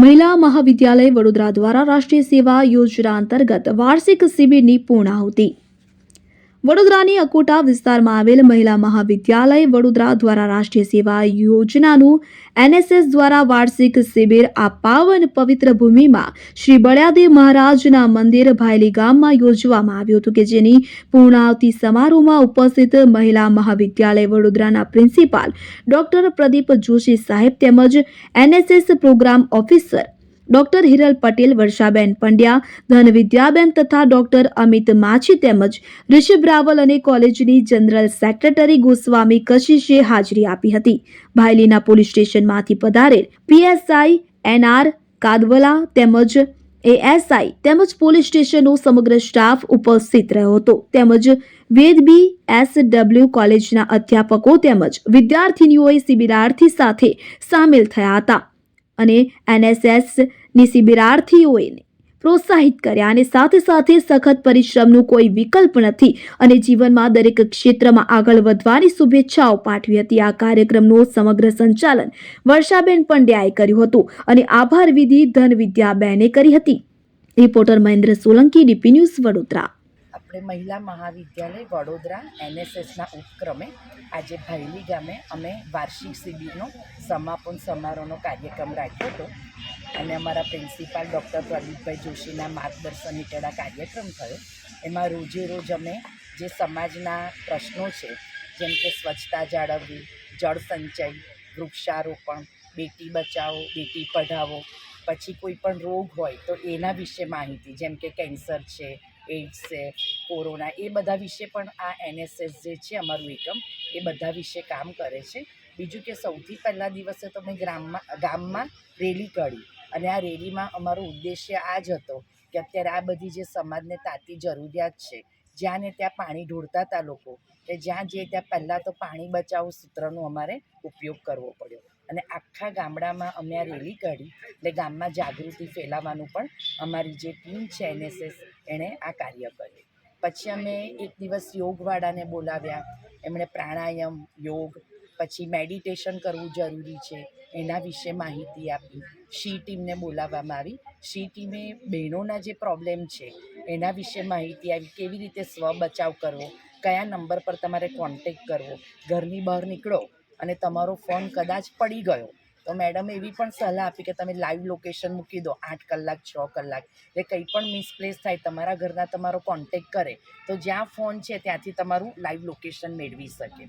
મહિલા મહાવિદ્યાલય વડોદરા દ્વારા રાષ્ટ્રીય સેવા યોજના અંતર્ગત વાર્ષિક શિબિરની પૂર્ણાહુતિ. વડોદરાની અકોટા વિસ્તારમાં આવેલ મહિલા મહાવિદ્યાલય વડોદરા દ્વારા રાષ્ટ્રીય સેવા યોજનાનું એનએસએસ દ્વારા વાર્ષિક શિબિર આ પાવન પવિત્ર ભૂમિમાં શ્રી બળ્યાદેવ મહારાજના મંદિર ભાયલી ગામમાં યોજવામાં આવ્યું હતું કે જેની પૂર્ણાવતી સમારોહમાં ઉપસ્થિત મહિલા મહાવિદ્યાલય વડોદરાના પ્રિન્સિપાલ ડોક્ટર પ્રદીપ જોશી સાહેબ તેમજ NSS program officer doctor Hiral Patel, Varshaben Pandya ધન વિદ્યાબેન તથા ડોક્ટર અમિત માછી તેમજ ઋષભ રાવલ અને કોલેજની જનરલ સેક્રેટરી ગોસ્વામી કશિશે હાજરી આપી હતી. ભાયલીના પોલીસ સ્ટેશનમાંથી પધારેલ પીએસઆઈ એનઆર કાદવલા તેમજ એએસઆઈ તેમજ પોલીસ સ્ટેશનનો સમગ્ર સ્ટાફ ઉપસ્થિત રહ્યો હતો. તેમજ વેદબી એસ ડબલ્યુ કોલેજના અધ્યાપકો તેમજ વિદ્યાર્થીનીઓએ શિબિરાર્થી સાથે સામેલ થયા હતા. અને એનએસએસ ની શિબિરાર્થીઓએ પ્રોત્સાહિત કર્યા અને સાથે સાથે સખત પરિશ્રમનું કોઈ વિકલ્પ નથી અને જીવનમાં દરેક ક્ષેત્રમાં આગળ વધવાની શુભેચ્છાઓ પાઠવી હતી. આ કાર્યક્રમનું સમગ્ર સંચાલન વર્ષાબેન પંડ્યાએ કર્યું હતું અને આભાર વિધિ ધન વિદ્યાબેને કરી હતી. Reporter Mahendra Solanki, DP news Vadodara. આપણે મહિલા મહાવિદ્યાલય વડોદરા એનએસએસના ઉપક્રમે આજે ભાયલી ગામે અમે વાર્ષિક શિબિરનો સમાપન સમારોહનો કાર્યક્રમ રાખ્યો હતો. અને અમારા પ્રિન્સિપાલ ડૉક્ટર પ્રદીપભાઈ જોશીના માર્ગદર્શન હેઠળ આ કાર્યક્રમ થયો. એમાં રોજે રોજ અમે જે સમાજના પ્રશ્નો છે, જેમ કે સ્વચ્છતા જાળવવી, જળ સંચય, વૃક્ષારોપણ, બેટી બચાવો, બેટી પઢાવો, પછી કોઈ પણ રોગ હોય તો એના વિશે માહિતી, જેમ કે કેન્સર છે એઇડ્સ છે, કોરોના, એ બધા વિશે પણ આ એનએસએસ જે છે અમારું એકમ, એ બધા વિશે કામ કરે છે. બીજું કે સૌથી પહેલા દિવસે તો મેં ગ્રામમાં, ગામમાં રેલી કાઢી અને આ રેલીમાં અમારો ઉદ્દેશ્ય આ જ હતો કે અત્યારે આ બધી જે સમાજને તાતી જરૂરિયાત છે, જ્યાં ને ત્યાં પાણી ઢોળતા હતા લોકો, કે જ્યાં જે ત્યાં પહેલાં તો પાણી બચાવ સૂત્રનો અમારે ઉપયોગ કરવો પડ્યો. અને આખા ગામડામાં અમે આ રેલી કાઢી એટલે ગામમાં જાગૃતિ ફેલાવવાનું પણ અમારી જે ટીમ છે એનએસએસ, એણે આ કાર્ય કર્યું. પછી અમે એક દિવસ યોગવાળાને બોલાવ્યા. એમણે પ્રાણાયામ, યોગ, પછી મેડિટેશન કરવું જરૂરી છે. એના વિશે માહિતી આપી. શી ટીમને બોલાવવામાં આવી. શી ટીમે બહેનોના જે પ્રોબ્લેમ છે, એના વિશે માહિતી આવી કેવી રીતે સ્વ બચાવ કરવો? કયા નંબર પર તમારે કોન્ટેક કરવો? ઘરની બહાર નીકળો. અને તમારો ફોન કદાચ પડી ગયો. તો મેડમે એવી પણ સલાહ આપી કે તમે લાઈવ લોકેશન મૂકી દો, આઠ કલાક, છ કલાક. એટલે કંઈ પણ મિસપ્લેસ થાય, તમારા ઘરના તમારો કોન્ટેક કરે, તો જ્યાં ફોન છે ત્યાંથી તમારું લાઈવ લોકેશન મેળવી શકે.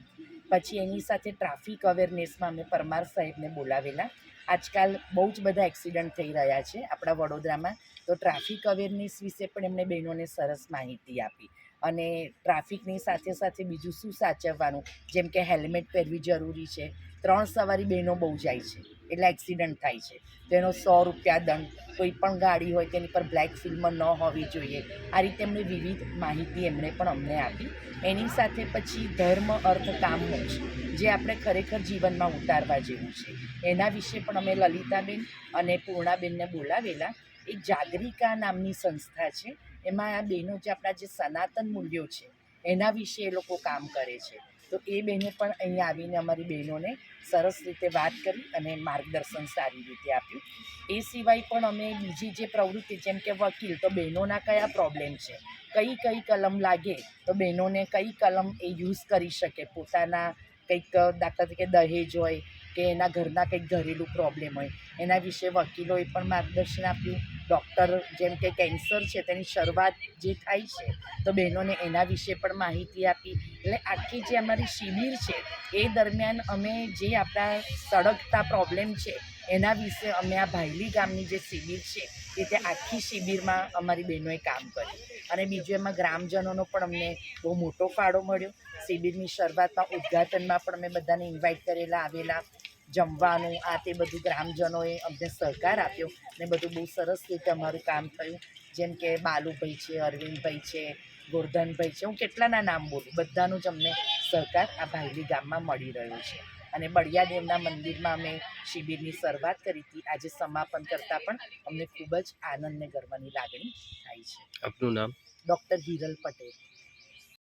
પછી એની સાથે ટ્રાફિક અવેરનેસમાં અમે પરમાર સાહેબને બોલાવેલા. આજકાલ બહુ જ બધા એક્સિડન્ટ થઈ રહ્યા છે આપણા વડોદરામાં. તો ટ્રાફિક અવેરનેસ વિશે પણ એમણે બહેનોને સરસ માહિતી આપી. અને ટ્રાફિકની સાથે સાથે બીજું શું સાચવવાનું? જેમ કે હેલ્મેટ પહેરવી જરૂરી છે. ત્રણ સવારી બહેનો બહુ જાય છે. એટલે એક્સિડન્ટ થાય છે. તો એનો સો રૂપિયા દંડ, કોઈ પણ ગાડી હોય તેની પર બ્લેક ફિલ્મ ન હોવી જોઈએ. આ રીતે એમને વિવિધ માહિતી એમણે પણ અમને આપી. એની સાથે પછી ધર્મ, અર્થ, કામ છે જે આપણે ખરેખર જીવનમાં ઉતારવા જેવું છે. એના વિશે પણ અમે લલિતાબેન અને પૂર્ણાબેનને બોલાવેલા. એક જાગરિકા નામની સંસ્થા છે. એમાં આ બહેનો જે આપણા જે સનાતન મૂલ્યો છે, એના વિશે એ લોકો કામ કરે છે. તો એ બહેને પણ અહીંયા આવીને અમારી બહેનોને સરસ રીતે વાત કરી અને માર્ગદર્શન સારી રીતે આપ્યું. એ સિવાય પણ અમે બીજી જે પ્રવૃત્તિ, જેમ કે વકીલ, તો બહેનોના કયા પ્રોબ્લેમ છે? કઈ કઈ કલમ લાગે, તો બહેનોને કઈ કલમ એ યુઝ કરી શકે? પોતાના કંઈક દાખલા તરીકે દહેજ હોય કે એના ઘરના કંઈક ઘરેલું પ્રોબ્લેમ હોય, એના વિશે વકીલોએ પણ માર્ગદર્શન આપ્યું. ડૉક્ટર જેમ કે કેન્સર છે, તેની શરૂઆત જે થાય છે, તો બહેનોને એના વિશે પણ માહિતી આપી. એટલે આખી જે અમારી શિબિર છે, એ દરમિયાન અમે જે આપણા સળગતા પ્રોબ્લેમ છે, એના વિશે અમે આ ભાયલી ગામની જે શિબિર છે, એ તે આખી શિબિરમાં અમારી બહેનોએ કામ કર્યું. અને બીજું એમાં ગ્રામજનોનો પણ અમને બહુ મોટો ફાળો મળ્યો. શિબિરની શરૂઆતમાં ઉદ્ઘાટનમાં પણ અમે બધાને ઇન્વાઇટ કરેલા, આવેલા. જમવાનું આ તે બધું ગ્રામજનોએ અમને સહકાર આપ્યો ને બધું બહુ સરસ રીતે અમારું કામ થયું. જેમ કે બાલુભાઈ છે અરવિંદભાઈ છે ગોરધનભાઈ છે હું કેટલાના નામ બોલું બધાનું જ અમને સહકાર આ ભાયલી ગામમાં મળી રહ્યો છે. અને બળિયાદેવના મંદિરમાં અમે શિબિરની શરૂઆત કરી હતી. આજે સમાપન કરતાં પણ અમને ખૂબ જ આનંદ ને ગર્વની લાગણી થાય છે. આપનું નામ? ડૉક્ટર હિરલ પટેલ.